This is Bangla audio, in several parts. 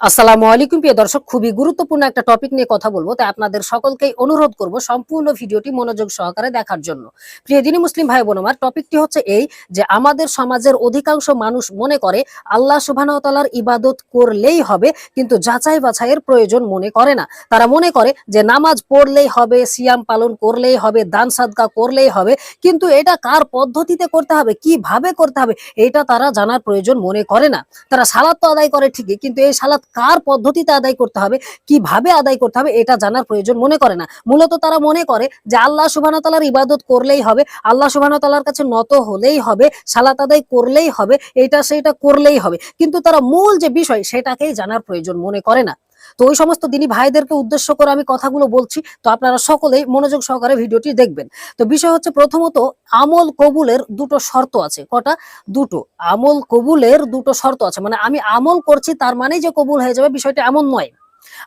আসসালামু আলাইকুম, প্রিয় দর্শক। খুবই গুরুত্বপূর্ণ একটা টপিক নিয়ে কথা বলব, তাই আপনাদের সকলকেই অনুরোধ করব সম্পূর্ণ ভিডিওটি মনোযোগ সহকারে দেখার জন্য। প্রিয় দিনী মুসলিম ভাই বোন আমার টপিকটি হচ্ছে এই যে আমাদের সমাজের অধিকাংশ মানুষ মনে করে আল্লাহ সুবহানাহু ইবাদত করলেই হবে, কিন্তু যাচাই বাছাইয়ের প্রয়োজন মনে করে না। তারা মনে করে যে নামাজ পড়লেই হবে, সিয়াম পালন করলেই হবে, দান সাদকা করলেই হবে, কিন্তু এটা কার পদ্ধতিতে করতে হবে, কীভাবে করতে হবে, এটা তারা জানার প্রয়োজন মনে করে না। তারা সালাদ তো আদায় করে ঠিকই, কিন্তু এই সালাদ কার পদ্ধতিতে আদায় করতে হবে, কীভাবে আদায় করতে হবে এটা জানার প্রয়োজন মনে করে না। মূলত তারা মনে করে যে আল্লাহ সুবাহতালার ইবাদত করলেই হবে, আল্লাহ সুবাহতালার কাছে নত হলেই হবে, সালাত আদায় করলেই হবে, এটা সেটা করলেই হবে। কিন্তু তারা মূল যে বিষয় সেটাকেই জানার প্রয়োজন মনে করে না। তো ওই সমস্ত দিনই ভাইদেরকে উদ্দেশ্য করে আমি কথাগুলো বলছি, তো আপনারা সকলেই মনোযোগ সহকারে ভিডিওটি দেখবেন। তো বিষয় হচ্ছে প্রথমত, আমল কবুলের দুটো শর্ত আছে। কটা? দুটো। আমল কবুলের দুটো শর্ত আছে। মানে আমি আমল করছি, তার মানেই যে কবুল হয়ে যাবে, বিষয়টা এমন নয়।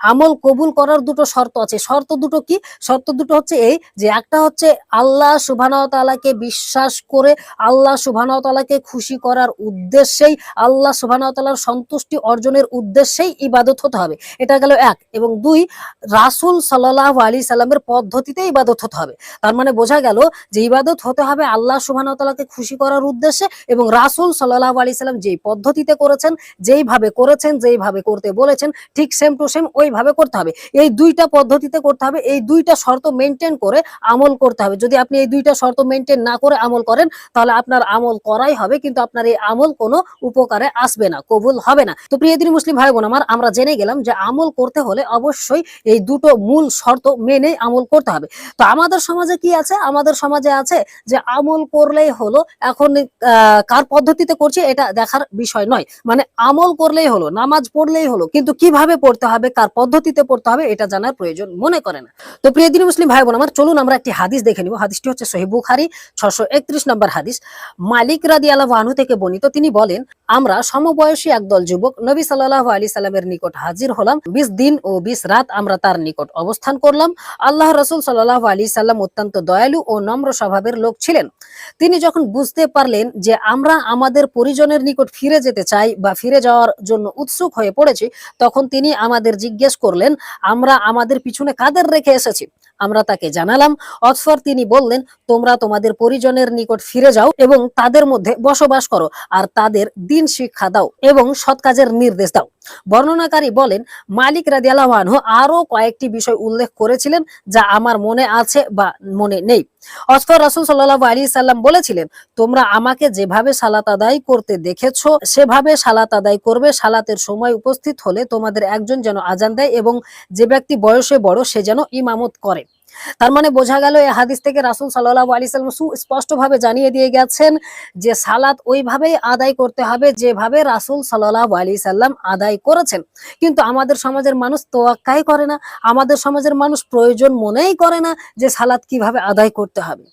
আমল কবুল করার দুটো শর্ত আছে। শর্ত দুটো কি? শর্ত দুটো হচ্ছে এই যে একটা হচ্ছে আল্লাহ সুবহানাহু তাআলাকে বিশ্বাস করে আল্লাহ সুবহানাহু খুশি করার উদ্দেশ্যেই আল্লাহ সুবহানাহু সন্তুষ্টি অর্জনের উদ্দেশ্যেই ইবাদত হতে হবে। এটা গেল এক। এবং দুই, রাসূল সাল্লাল্লাহু আলাইহি সাল্লামের পদ্ধতিতে ইবাদত হতে হবে। তার মানে বোঝা গেল যে ইবাদত হতে হবে আল্লাহ সুবহানাহু খুশি করার উদ্দেশ্যে এবং রাসূল সাল্লাহ আলাইহি সাল্লাম যেই পদ্ধতিতে করেছেন, যেইভাবে করেছেন, যেইভাবে করতে বলেছেন, ঠিক সেম টু সেম ওইভাবে করতে হবে। এই দুইটা পদ্ধতিতে করতে হবে, এই দুইটা শর্ত মেনটেন করে আমল করতে হবে। যদি আপনি এই দুইটা শর্ত মেনটেন না করে আমল করেন, তাহলে আপনার আমল করাই হবে, কিন্তু আপনার এই আমল কোনো উপকারে আসবে না, কবুল হবে না। তো প্রিয় দিনী মুসলিম ভাই বোন আমার, আমরা জেনে গেলাম যে আমল করতে হলে অবশ্যই এই দুটো মূল শর্ত মেনে আমল করতে হবে। তো আমাদের সমাজে কি আছে? আমাদের সমাজে আছে যে আমল করলেই হলো, এখন কার পদ্ধতিতে করছে এটা দেখার বিষয় নয়। মানে আমল করলেই হলো, নামাজ পড়লেই হলো, কিন্তু কীভাবে পড়তে হবে কার পদ্ধতিতে পড়তে হবে এটা জানার প্রয়োজন মনে করে না। তো প্রিয় দিনী মুসলিম ভাই বোন আমার চলুন আমরা একটি হাদিস দেখে নিব। হাদিসটি হচ্ছে সহি বুখারি ছশো একত্রিশ নম্বর হাদিস। মালিক রাদি আল্লাহ আনহু থেকে বর্ণিত, তিনি বলেন, আমরা সমবয়সী একদল যুবক নবী সাল্লাহ আলী সাল্লামের নিকট হাজির হলাম। বিশ দিন ও বিশ রাত আমরা তার নিকট অবস্থান করলাম। আল্লাহ রসুল সাল্লাহ আলী সাল্লাম অত্যন্ত দয়ালু ও নম্র স্বভাবের লোক ছিলেন। তিনি যখন বুঝতে পারলেন যে আমরা আমাদের পরিজনের নিকট ফিরে যেতে চাই বা ফিরে যাওয়ার জন্য উৎসুক হয়ে পড়েছি, তখন তিনি আমাদের জিজ্ঞেস করলেন আমরা আমাদের পিছনে কাদের রেখে এসেছি? আমরা তাকে জানালাম। অতঃপর তিনি বললেন, তোমরা তোমাদের পরিজনের নিকট ফিরে যাও এবং তাদের মধ্যে বসবাস করো আর তাদের দিন শিক্ষা দাও এবং সৎ কাজের নির্দেশ দাও। বর্ণনাকারী বলেন, মালিক আনহু আরও কয়েকটি বিষয় উল্লেখ করেছিলেন যা আমার মনে আছে বা মনে নেই। অতঃপর রাসূল সাল্লাল্লাহু আলী সাল্লাম বলেছিলেন, তোমরা আমাকে যেভাবে সালাত আদায় করতে দেখেছ, সেভাবে সালাত আদায় করবে। সালাতের সময় উপস্থিত হলে তোমাদের একজন যেন আজান দেয় এবং যে ব্যক্তি বয়সে বড় সে যেন ইমামত করে। তার মানে বোঝা গেল এই হাদিস থেকে রাসুল সাল্লাহ আলি সাল্লাম সুস্পষ্ট ভাবে জানিয়ে দিয়ে গেছেন যে সালাত ওইভাবেই আদায় করতে হবে যেভাবে রাসুল সাল্লাহ আলি সাল্লাম আদায় করেছেন। কিন্তু আমাদের সমাজের মানুষ তোয়াক্কাই করে না। আমাদের সমাজের মানুষ প্রয়োজন মনেই করে না যে সালাত কীভাবে আদায় করতে হবে।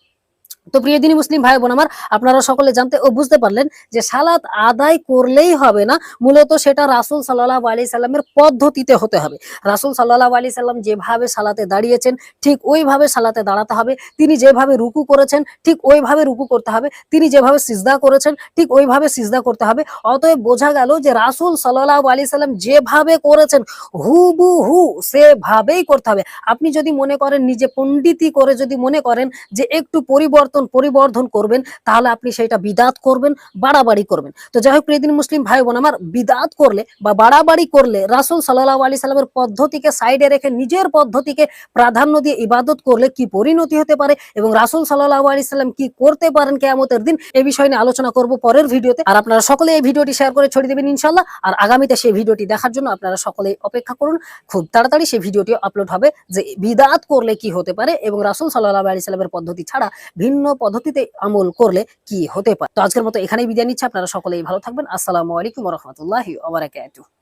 তো প্রিয় দিনী মুসলিম ভাই বোন আমার, আপনারা সকলে জানতে ও বুঝতে পারলেন যে সালাত আদায় করলেই হবে না, মূলত সেটা রাসূল সাল্লাল্লাহু আলাইহি সাল্লামের পদ্ধতিতে হতে হবে। রাসূল সাল্লাল্লাহু আলাইহি সাল্লাম যেভাবে সালাতে দাঁড়িয়েছেন, ঠিক ওইভাবে সালাতে দাঁড়াতে হবে। তিনি যেভাবে রুকু করেছেন, ঠিক ওইভাবে রুকু করতে হবে। তিনি যেভাবে সিজদা করেছেন, ঠিক ওইভাবে সিজদা করতে হবে। অতএব বোঝা গেল যে রাসুল সাল্লাহ আলি সাল্লাম যেভাবে করেছেন, হুবহু সেভাবেই করতে হবে। আপনি যদি মনে করেন, নিজে পণ্ডিতি করে যদি মনে করেন যে একটু পরিবর্তন পরিবর্ধন করবেন, তাহলে আপনি সেটা বিদাত করবেন, বাড়াবাড়ি করবেন। তো যাই হোক প্রিয়দিন মুসলিম ভাই বোন আমার বিদাত করলে বা বাড়াবাড়ি করলে রাসূল সাল্লাল্লাহু আলাইহি সাল্লামের পদ্ধতিকে সাইডে রেখে নিজের পদ্ধতিকে প্রাধান্য দিয়ে ইবাদত করলে কি পরিণতি হতে পারে এবং রাসূল সাল্লাল্লাহু আলাইহি সাল্লাম কি করতে পারেন কিয়ামতের দিন এই বিষয় নিয়ে আলোচনা করব পরের ভিডিওতে। আর আপনারা সকলে এই ভিডিওটি শেয়ার করে ছড়িয়ে দেবেন ইনশাআল্লাহ। আর আগামীতে সেই ভিডিওটি দেখার জন্য আপনারা সকলেই অপেক্ষা করুন। খুব তাড়াতাড়ি সেই ভিডিওটি আপলোড হবে যে বিদাত করলে কি হতে পারে এবং রাসুল সাল্লাল্লাহু আলাইহি সাল্লামের পদ্ধতি ছাড়া ভিন্ন পদ্ধতিতে আমল করলে কি হতে পারে? তো আজকের মতো এখানেই বিদায় নিচ্ছে। আপনারা সকলেই ভালো থাকবেন। আসসালামু আলাইকুম রহমতুল্লাহি